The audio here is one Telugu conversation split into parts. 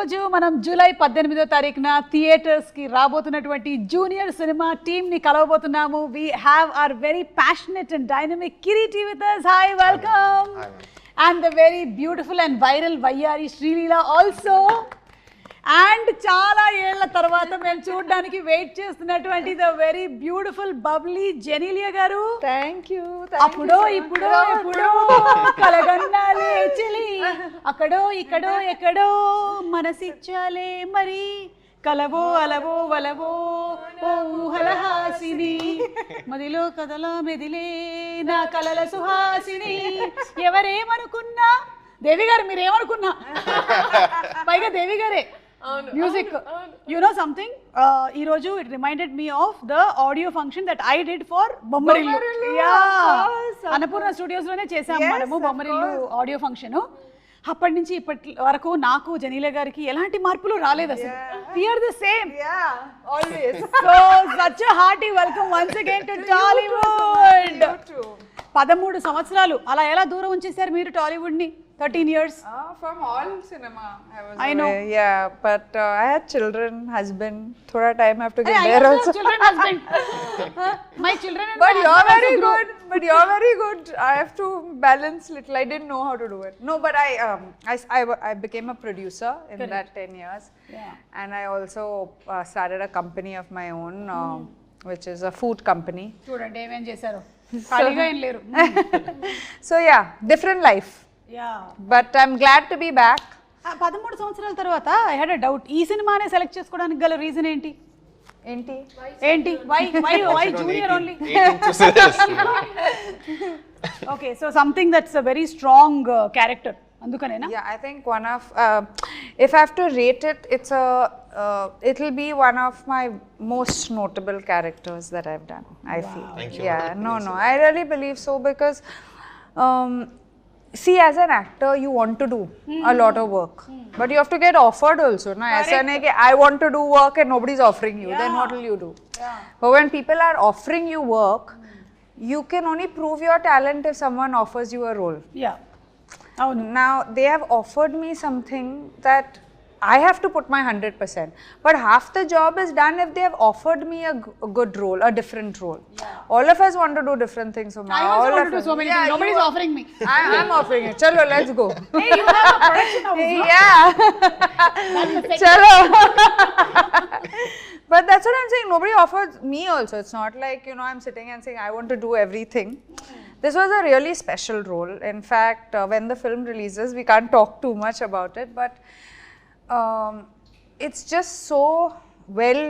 రోజు మనం జూలై పద్దెనిమిదో తారీఖున థియేటర్స్కి రాబోతున్నటువంటి జూనియర్ సినిమా టీమ్ని కలవబోతున్నాము we have our very passionate and dynamic Kiriti with us. Hi welcome. And the very beautiful and viral వయ్యారి శ్రీలీల ఆల్సో అండ్ చాలా ఏళ్ళ తర్వాత మేము చూడడానికి వెయిట్ చేస్తున్నటువంటి the very beautiful bubbly Genelia garu. Thank you అప్పుడో ఇప్పుడో ఇప్పుడో కలగన్నాలే చెలి. అక్కడో ఇక్కడో ఎక్కడో మనసిచ్చాలే మరి. కలవో అలవో వలవో ఓ ఊహల హాసిని. మదిలో కదల మెదిలే నా కలల సుహాసిని. ఎవరేమనుకున్నా? దేవి గారు మీరేమనుకున్నా? పైగా దేవి గారే. మ్యూజిక్ యు నో సంథింగ్ ఈ రోజు it reminded me of the audio function that I did for Bommarillu yeah Annapurna స్టూడియోస్లోనే చేసాం మనము బొమ్మరిల్లు ఆడియో ఫంక్షన్ అప్పటి నుంచి ఇప్పటి వరకు నాకు జనీల గారికి ఎలాంటి మార్పులు రాలేదు అసలు. We are the same such hearty welcome once again to Tollywood పదమూడు సంవత్సరాలు. అలా ఎలా దూరం ఉంచేశారు మీరు టాలీవుడ్ని 13 years? Uh, from all cinema. I was. I know. Yeah, but uh, I had children, husband. Thoda time I have to get I there I also. children, husband. my children and But you're very good. But you're very good. I have to balance little. I didn't know how to do it. No, but I um, I, I, I became a producer in Correct. that 10 years. Yeah. And I also uh, started a company of my own, mm. which is a food company. చూడండి ఏమేం and ఖాళీగా hmm. So yeah, different life. Yeah But I'm glad to be back. పదమూడు సంవత్సరాల తర్వాత ఐ హ్యాడ్ అ డౌట్ ఈ సినిమానే సెలెక్ట్ చేసుకోవడానికి గల రీజన్ ఏంటి Ain't ఏంటి why why why junior only okay so something that's a very strong character అందుకనేనా Yeah, I think one of, uh, if I have to rate it, it's a, uh, it'll be one of my most notable characters that I've done. I feel. Thank you. Yeah, no, see as an actor you want to do mm. a lot of work mm. but you have to get offered also na aisa i want to do work and nobody's offering you yeah. then what will you do yeah. but when people are offering you work you can only prove your talent if someone offers you a role yeah oh, no. now they have offered me something that I have to put my 100%. But half the job is done if they have offered me a, g- a good role, a different role. All of us want to do different things. So I also all want to do so many Yeah, things. Nobody's are- offering me. I, I'm offering it. Chalo, let's go. Hey, you have a production house, yeah. Chalo. but that's what I'm saying. Nobody offers me also. It's not like, you know, I'm sitting and saying, I want to do everything. This was a really special role. In fact, uh, when the film releases, we can't talk too much about it, but it's just so well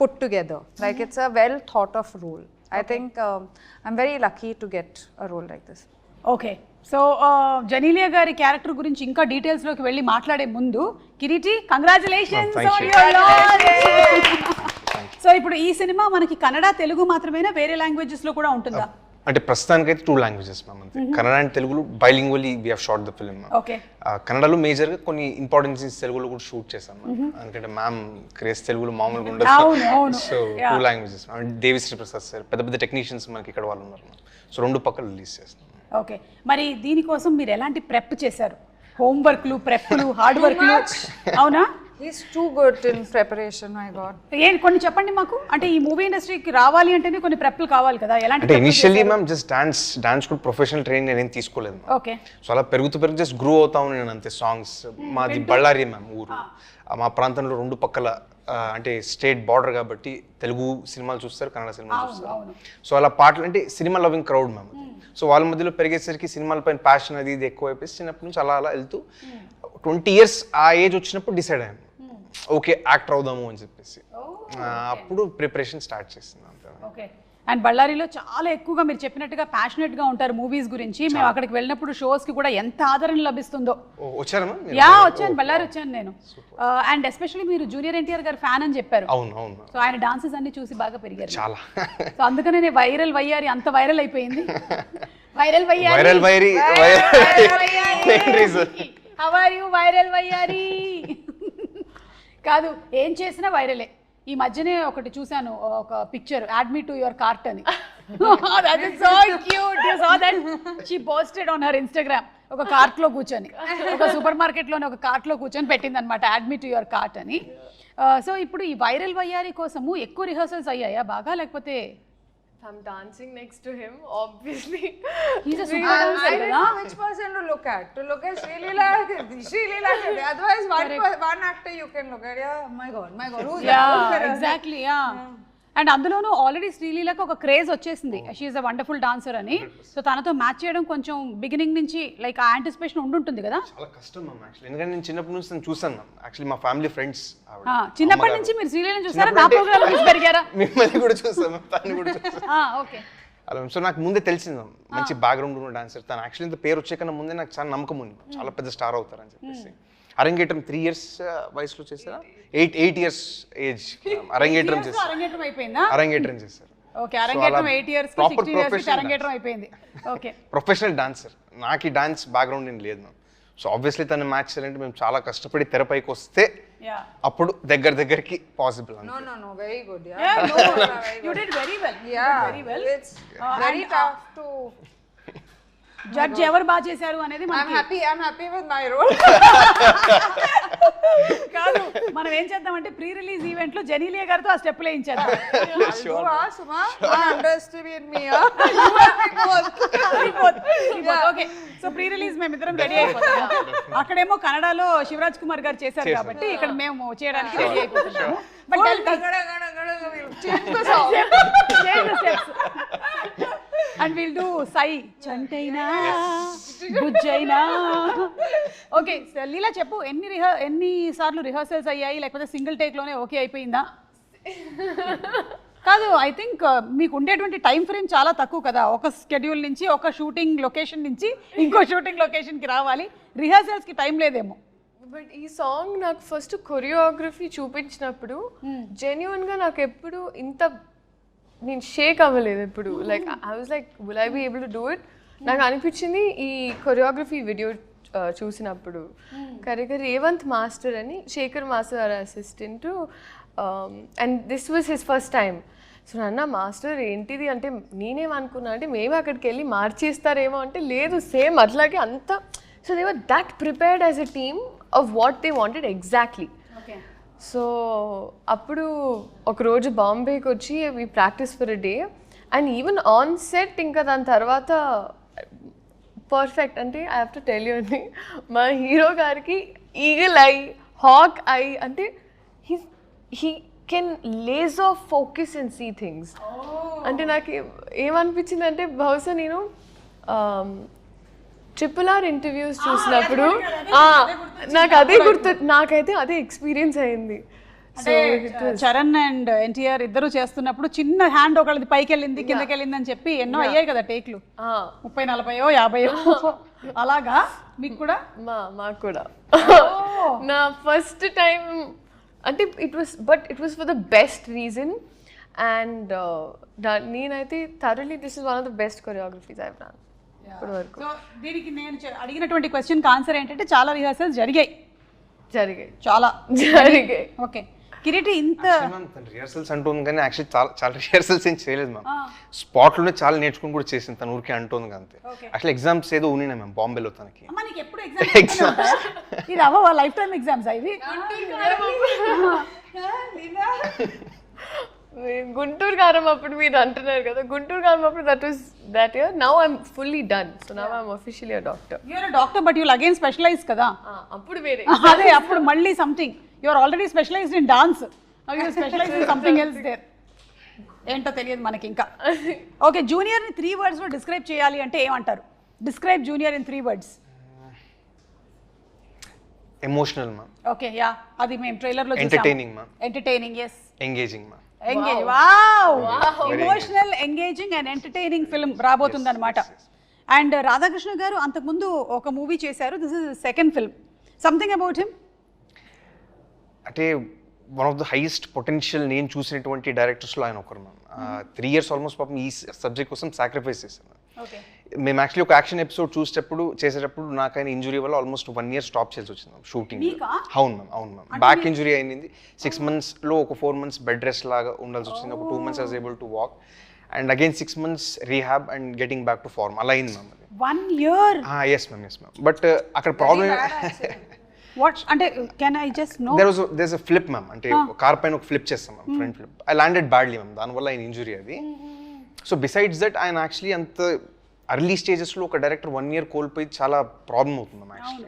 put together. Like, it's a well thought of role. I think um, I'm very lucky to get a role like this. Okay so Genelia garu character గురించి ఇంకా డీటెయిల్స్లోకి వెళ్ళి మాట్లాడే ముందు కిరీటి కంగ్రాచులేషన్స్ Oh. సో ఇప్పుడు ఈ సినిమా మనకి కన్నడ తెలుగు మాత్రమేనా వేరే లాంగ్వేజెస్లో కూడా ఉంటుందా అంటే ప్రస్తుతానికైతే టూ లాంగ్వేజెస్ మ్యామ్ అంతే. కన్నడ అండ్ తెలుగులో bilingually we have shot the film okay. కన్నడలో మేజర్గా కొన్ని ఇంపార్టెంట్ సీన్స్ తెలుగులో కూడా షూట్ చేశాం మ్యామ్ ఎందుకంటే మ్యామ్ క్రేజ్ తెలుగులో మామూలుగా ఉండదు. So. Two languages Devisri Prasad sir పెద్ద పెద్ద టెక్నీషియన్స్ మనకి ఇక్కడ వాళ్ళు ఉన్నారు సో రెండు పక్కన రిలీజ్ చేస్తాం. ఓకే. మరి దీనికోసం మీరు ఎలాంటి ప్రెప్ చేశారు? హోంవర్క్లు ప్రెప్లు హార్డ్ వర్క్లు అవునా? He's too good in preparation, my God. ఏం కొన్ని చెప్పండి మాకు. అంటే ఈ మూవీ ఇండస్ట్రీకి రావాలి అంటేనే కొన్ని ప్రెప్లు కావాలి కదా. ఎలాంటి అంటే initially ma'am just dance dance కూడా ప్రొఫెషనల్ ట్రైనింగ్ నేనేం తీసుకోలేదు ఓకే సో అలా పెరుగుతూ పెరుగు జస్ట్ గ్రో అవుతాను నేను అంతే సాంగ్స్ మాది బళ్ళారి మ్యామ్ ఊరు. మా ప్రాంతంలో రెండు పక్కల అంటే స్టేట్ బార్డర్ కాబట్టి తెలుగు సినిమాలు చూస్తారు కన్నడ సినిమాలు చూస్తారు. సో అలా పాటలు అంటే cinema loving crowd ma'am so వాళ్ళ మధ్యలో పెరిగేసరికి సినిమాలపైన ప్యాషన్ అది ఇది ఎక్కువ అయిపోయి చిన్నప్పటి నుంచి అలా అలా వెళ్తూ ట్వంటీ ఇయర్స్ ఆ ఏజ్ వచ్చినప్పుడు డిసైడ్ అయ్యాను. ఓకే యాక్టర్ అవుదాము అని చెప్పేసి. ఆ, అప్పుడు ప్రిపరేషన్ స్టార్ట్ చేసింది అంతే. అండ్ బళ్ళారిలో చాలా ఎక్కువగా మీరు చెప్పినట్టుగా passionate గా ఉంటారు మూవీస్ గురించి. మేము అక్కడికి వెళ్ళినప్పుడు షోస్కి కూడా ఎంత ఆదరణ లభిస్తుందో. వచ్చారా మీరు? యా వచ్చాను. బళ్ళారి వచ్చాను నేను. అండ్ ఎస్పెషల్లీ మీరు జూనియర్ ఎన్టీఆర్ గారు ఫ్యాన్ అని చెప్పారు. అవును అవును. సో ఆయన డాన్సెస్ అన్ని చూసి బాగా పెరిగారు. చాలా. సో అందుకనే వైరల్ వయ్యారి అంత వైరల్ అయిపోయింది. వైరల్ వయ్యారి. Viral వైరీ viral reason how are you viral వయ్యారి? కాదు ఏం చేసినా వైరలే. ఈ మధ్యనే ఒకటి చూశాను ఒక picture add me to your cart అని. Posted on her Instagram. ఒక కార్ట్లో కూర్చొని. ఒక సూపర్ మార్కెట్లోనే ఒక కార్ట్లో కూర్చొని పెట్టింది అనమాట అడ్మిట్ యువర్ కార్ట్ అని. సో ఇప్పుడు ఈ వైరల్ వయ్యారి కోసము ఎక్కువ రిహర్సల్స్ అయ్యాయా? బాగా లేకపోతే I'm dancing next to him, obviously. He's a super dancer. I, don't know which person to look at. To look at Sri Leela, Sri Leela. Otherwise, one, one actor you can look at. Yeah, my God, my God. Who's yeah, that? That? exactly. yeah. yeah. And అందులోనూ ఆల్రెడీ శ్రీలీలకు ఒక క్రేజ్ వచ్చేసింది. షీఈ్ అ వండర్ఫుల్ డాన్సర్ అని. సో తనతో మ్యాచ్ చేయడం కొంచెం బిగినింగ్ నుంచి లైక్ ఆ యాంటిసిపేషన్ ఉండుంటుంది కదా? చాలా కష్టం మ్యామ్ యాక్చువల్లీ ఎందుకంటే నేను చిన్నప్పటి నుంచి నేను చూసాను మ్యామ్ యాక్చువల్లీ మా ఫ్యామిలీ ఫ్రెండ్స్ ఆ, చిన్నప్పటి నుంచి మీరు శ్రీలీలను చూసారా? నా ప్రోగ్రామ్ చూసి పెరిగారా మిమ్మల్ని కూడా చూసాను తను కూడా చూసాను ఓకే. అలా సో నాకు ముందే తెలిసింది. మంచి బ్యాక్గ్రౌండ్ ఉన్న డాన్సర్ తను యాక్చువల్లీ ఇంత పేరు వచ్చే కన్నా ముందే నాకు చాలా నమ్మకం ఉంది. చాలా పెద్ద స్టార్ అవుతారని చెప్పేసి. అరంగేట్రం త్రీ ఇయర్స్ వయసులో చేశారా? ఎయిట్ ఎయిట్ ఇయర్స్ ఏజ్ అరంగేట్రం చేశారు. అరంగేట్రం అయిపోయిందా? అరంగేట్రం చేశారు. ఓకే అరంగేట్రం ఎయిట్ ఇయర్స్ అరంగేట్రం అయిపోయింది. ఓకే ప్రొఫెషనల్ డాన్సర్ నాకు ఈ డాన్స్ బ్యాక్గ్రౌండ్ ఏం లేదు మ్యామ్ సో ఆబ్వియస్లీ తను మ్యాచ్ చేయాలంటే మేము చాలా కష్టపడి తెరపైకి వస్తే యా అప్పుడు దగ్గర దగ్గరికి possible well. You Yeah. did very well. It's Uh, very and, uh, tough to. Judge ఎవరు బాగా చేశారు అనేది I'm మనకి happy. I'm happy with my role. కాదు మనం ఏం చేద్దామంటే ప్రీ రిలీజ్ ఈవెంట్లో జెనీలియా గారితో ఆ step both. Okay so pre release మేము ఇద్దరం రెడీ అయిపోతాం. అక్కడేమో కన్నడలో శివరాజ్ కుమార్ గారు చేశారు కాబట్టి ఇక్కడ మేము చేయడానికి రెడీ అయిపోతున్నాము. బట్ అండ్ విల్ డూ సై చంటైనా బుజ్జైనా. ఓకే లీలా చెప్పు. ఎన్ని రిహ ఎన్ని సార్లు రిహర్సల్స్ అయ్యాయి? లేకపోతే సింగిల్ టేక్లోనే ఓకే అయిపోయిందా? కాదు ఐ థింక్ మీకు ఉండేటువంటి టైం ఫ్రేమ్ చాలా తక్కువ కదా. ఒక స్కెడ్యూల్ నుంచి ఒక షూటింగ్ లొకేషన్ నుంచి ఇంకో షూటింగ్ లొకేషన్కి రావాలి. రిహర్సల్స్కి టైం లేదేమో. బట్ ఈ సాంగ్ నాకు ఫస్ట్ కొరియోగ్రఫీ చూపించినప్పుడు జెన్యున్గా నాకు ఎప్పుడు ఇంత నేను షేక్ అవ్వలేదు ఇప్పుడు like I was like will I be able to do it నాకు అనిపించింది ఈ కొరియోగ్రఫీ వీడియో uh, చూసినప్పుడు. కరెక్ట్ రేవంత్ మాస్టర్ అని Sekhar master assistant and this was his first time so నాన్న మాస్టర్ ఏంటిది అంటే నేనేమనుకున్నా అంటే మేము అక్కడికి వెళ్ళి మార్చేస్తారేమో అంటే లేదు సేమ్ అట్లాగే అంత. So they were that prepared as a team of what they wanted exactly so అప్పుడు ఒకరోజు బాంబేకి వచ్చి we practice for a day and even on set ఇంకా దాని తర్వాత పర్ఫెక్ట్ అంటే I have to tell you అండి. మా హీరో గారికి ఈగల్ ఐ హాక్ ఐ అంటే he he can laser of focus and see things అంటే నాకు ఏమనిపించింది అంటే బహుశా నేను ట్రిపుల్ ఆర్ ఇంటర్వ్యూస్ చూసినప్పుడు నాకు అదే గుర్తు నాకైతే అదే ఎక్స్పీరియన్స్ అయింది. చరణ్ అండ్ ఎన్టీఆర్ ఇద్దరు చేస్తున్నప్పుడు చిన్న హ్యాండ్ ఒకళ్ళది పైకి వెళ్ళింది కిందకి వెళ్ళింది అని చెప్పి ఎన్నో అయ్యాయి కదా టేక్లు. ముప్పై నలభైయో యాభైయో అలాగా? మీకు కూడా? మా మాకు కూడా. నా ఫస్ట్ టైం అంటే it was but it was for the best reason and నేనైతే thoroughly this is one of the best choreographies I ran ఇప్పటి వరకు. సో దీనికి నేను అడిగినటువంటి క్వశ్చన్కి ఆన్సర్ ఏంటంటే చాలా రిహర్సల్స్ జరిగాయి. జరిగాయి. చాలా. జరిగాయి. ఓకే కిరీటి ఇంత రిహర్సల్స్ అంటుంది కానీ యాక్చువల్లీ చాలా చాలా రిహర్సల్స్ ఏం చేయలేదు మ్యామ్ స్పాట్లోనే చాలా నేర్చుకుని కూడా చేసింది తను ఊరికే అంటుంది అంతే. యాక్చువల్లీ ఎగ్జామ్స్ ఏదో ఉన్నాయి మ్యామ్ బాంబేలో తనకి. అమ్మ నీకు ఎప్పుడు ఎగ్జామ్స్ ఇది అవ్వ లైఫ్ టైం ఎగ్జామ్స్ ఇవి? గుంటూరు కారం అప్పుడు మీరు అంటున్నారు కదా గుంటూరు కారం అప్పుడు that was that year now I'm fully done so now I'm officially doctor you're doctor but you'll again specialize కదా? అప్పుడు వేరే. అదే అప్పుడు మళ్ళీ something you're already specialized in dance you specialize in something else there ఏంటో తెలియదు మనకి ఇంకా ఓకే జూనియర్ని త్రీ వర్డ్స్లో డిస్క్రైబ్ చేయాలి అంటే ఏమంటారు? Describe junior in three words emotional ma'am okay yeah అది మేము ట్రైలర్లో entertaining ma'am entertaining yes engaging ma'am engage wow. Emotional engaging and entertaining film రాబోతుంది అనమాట అండ్ రాధాకృష్ణ గారు అంతకుముందు ఒక మూవీ చేశారు. This is second film something about him అంటే one of the highest potential నేను చూసినటువంటి డైరెక్టర్స్లో ఆయన ఒకరు మ్యామ్ త్రీ ఇయర్స్ ఆల్మోస్ట్ పాపం ఈ సబ్జెక్ట్ కోసం సాక్రిఫైస్ చేశాను. ఓకే మేము యాక్చువల్లీ ఒక యాక్షన్ ఎపిసోడ్ చూసేటప్పుడు చేసేటప్పుడు నాకు ఆయన ఇంజురీ వల్ల ఆల్మోస్ట్ వన్ ఇయర్ స్టాప్ చేసి వచ్చింది షూటింగ్? అవును మ్యామ్ అవును మ్యామ్ బ్యాక్ ఇంజురీ అయింది సిక్స్ మంత్స్లో ఒక ఫోర్ మంత్స్ బెడ్ రెస్ట్ లాగా ఉండాల్సి వచ్చింది. ఒక two months was able to walk and again six months rehab and getting back to form అలా అయింది ma'am one year yes ma'am yes ma'am but అక్కడ ప్రాబ్లమ్ వాట్ అంటే can I just know there was this a flip ma'am అంటే కార్ పైన ఒక ఫ్లిప్ చేస్తాం ma'am front flip I landed badly ma'am దానివల్ల ఆయన ఇంజురీ అది. సో బిసైడ్స్ దట్ ఆయన యాక్చువల్లీ అంత అర్లీ స్టేజెస్లో ఒక డైరెక్టర్ వన్ ఇయర్ కోల్పోయి చాలా ప్రాబ్లం అవుతుంది మ్యామ్